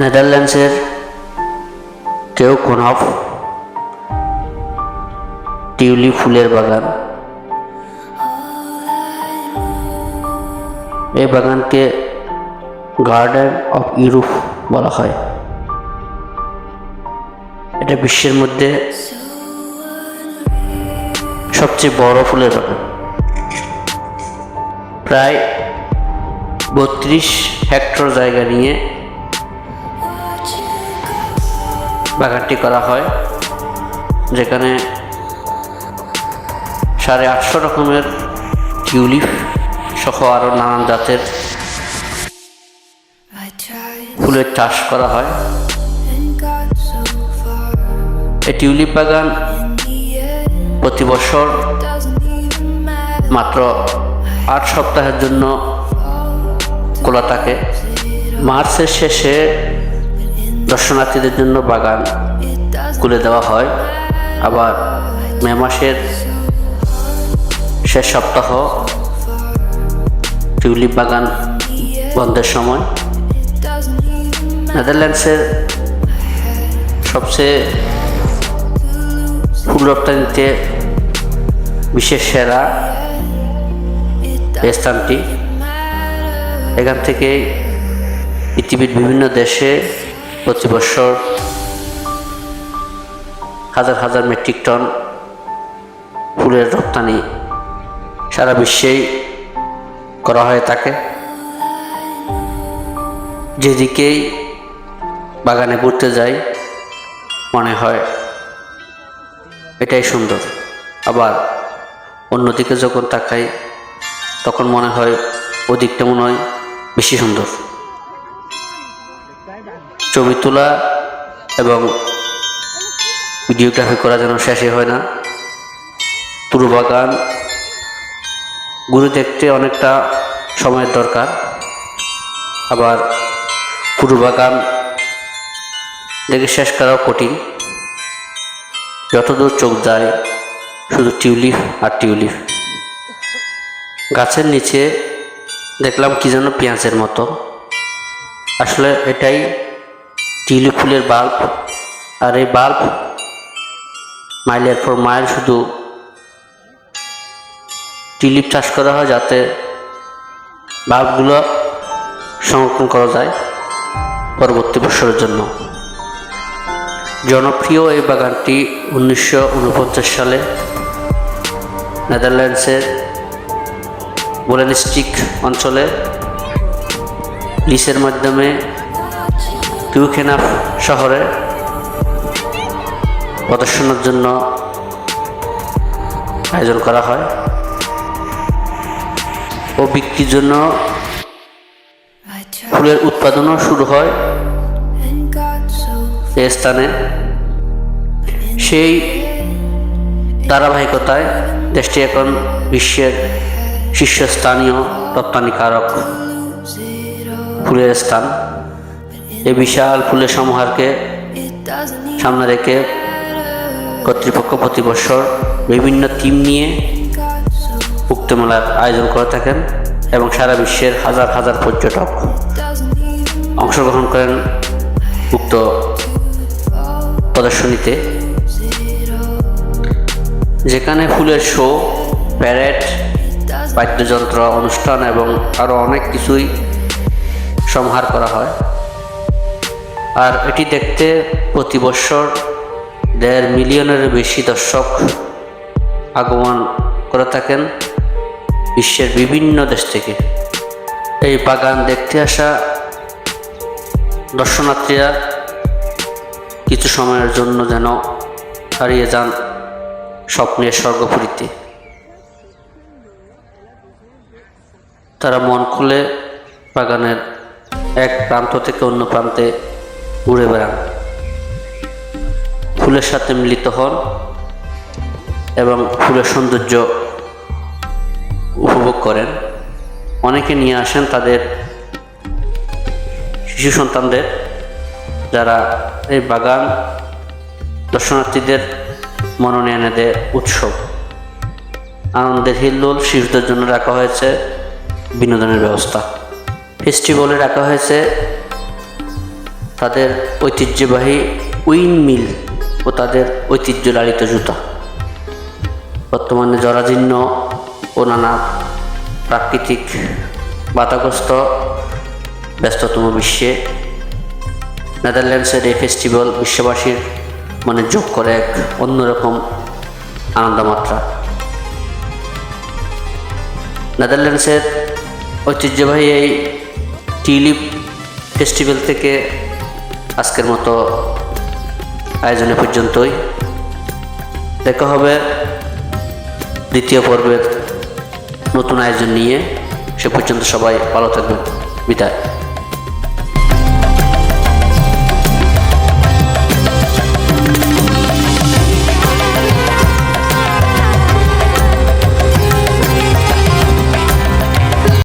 নেদারল্যান্ডসের কেউ কোনফ টিউলিপ ফুলের বাগান। এই বাগানকে গার্ডেন অফ ইউরোপ বলা হয়। এটা বিশ্বের মধ্যে সবচেয়ে বড় ফুলের বাগান। প্রায় বত্রিশ হেক্টর জায়গা নিয়ে বাগানটি করা হয় যেখানে সাড়ে আটশো রকমের টিউলিপ সহ আরও নানান জাতের ফুলের চাষ করা হয়. এই টিউলিপ বাগান প্রতি বছর. মাত্র আট সপ্তাহের জন্য খোলা থাকে মার্চের শেষে দর্শনার্থীদের জন্য বাগান খুলে দেওয়া হয় আবার মে মাসের শেষ সপ্তাহ টিউলিপ বাগান বন্ধের সময়. নেদারল্যান্ডসের সবচেয়ে ফুল রপ্তানিতে বিশেষ সেরা স্থানটি এখান থেকে পৃথিবীর বিভিন্ন দেশে প্রতি বছর হাজার হাজার মেট্রিক টন ফুলের রপ্তানি সারা বিশ্বেই করা হয়ে থাকে। যেদিকেই বাগানে ঘুরতে যাই, মনে হয় এটাই সুন্দর। আবার অন্যদিকে যখন তাকাই, তখন মনে হয় ওদিকটা মনে হয় বেশি সুন্দর। ছবি তোলা এবং ভিডিওগ্রাফি করা যেন শেষই হয় না। পুরো বাগান ঘুরে দেখতে অনেকটা সময়ের দরকার। আবার পুরো বাগান দেখে শেষ করাও কঠিন। যতদূর চোখ যায়, শুধু টিউলিপ আর টিউলিপ। গাছের নিচে দেখলাম কি যেন পেঁয়াজের মতো। আসলে এটাই টিউলিপ ফুলের বাল্ব। আর এই বাল্ব মাইলের পর মাইল শুধু টিউলিপ চাষ করা হয় যাতে বাল্বগুলো সংরক্ষণ করা যায় পরবর্তী বছরের জন্য। জনপ্রিয় এই বাগানটি উনিশশো উনপঞ্চাশ সালে নেদারল্যান্ডসের বোলেনস্টিক অঞ্চলে লিসের মাধ্যমে কিউখেনাফ শহরে প্রদর্শনের জন্য আয়োজন করা হয় ও বিক্রির জন্য ফুলের উৎপাদনও শুরু হয় and got so এ স্থানে সেই ধারাবাহিকতায় দেশটি এখন বিশ্বের শীর্ষস্থানীয় রপ্তানিকারক. ফুলের স্থান এই বিশাল ফুলের সমাহারকে সামনে রেখে কর্তৃপক্ষ প্রতি বছর বিভিন্ন থিম নিয়ে উক্ত মেলার আয়োজন করে থাকেন এবং সারা বিশ্বের হাজার হাজার পর্যটক অংশগ্রহণ করেন উক্ত প্রদর্শনীতে। যেখানে ফুলের শো, প্যারেড, বাদ্যযন্ত্র, অনুষ্ঠান এবং আরও অনেক কিছুই সমাহার করা হয়। আর এটি দেখতে প্রতি বছর দেড় মিলিয়নেরও বেশি দর্শক আগমন করে থাকেন বিশ্বের বিভিন্ন দেশ থেকে। এই বাগান দেখতে আসা দর্শনার্থীরা কিছু সময়ের জন্য যেন হারিয়ে যান স্বপ্নের স্বর্গপুরীতে। তারা মন খুলে বাগানের এক প্রান্ত থেকে অন্য প্রান্তে ঘুরে বেড়ান। ফুলের সাথে মিলিত হন এবং ফুলের সৌন্দর্য উপভোগ করেন। অনেকে নিয়ে আসেন তাদের শিশু সন্তানদের যারা এই বাগান দর্শনার্থীদের মনোনয়নে দেয় উৎসব। আনন্দের হিল্লোল শিশুদের জন্য রাখা হয়েছে বিনোদনের ব্যবস্থা। ফেস্টিভ্যালে রাখা হয়েছে তাদের ঐতিহ্যবাহী উইন মিল ও তাদের ঐতিহ্য লালিত জুতা। বর্তমানে জরাজীর্ণ ও নানা প্রাকৃতিক বাধাগ্রস্ত ব্যস্ততম বিশ্বে নেদারল্যান্ডসের এই ফেস্টিভ্যাল বিশ্ববাসীর মানে যোগ করে এক অন্যরকম আনন্দমাত্রা। নেদারল্যান্ডসের ঐতিহ্যবাহী এই টিউলিপ ফেস্টিভ্যাল থেকে আজকের মতো আয়োজনে পর্যন্তই। দেখা হবে দ্বিতীয় পর্বের নতুন আয়োজন নিয়ে। সে পর্যন্ত সবাই ভালো থাকবেন। বিদায়।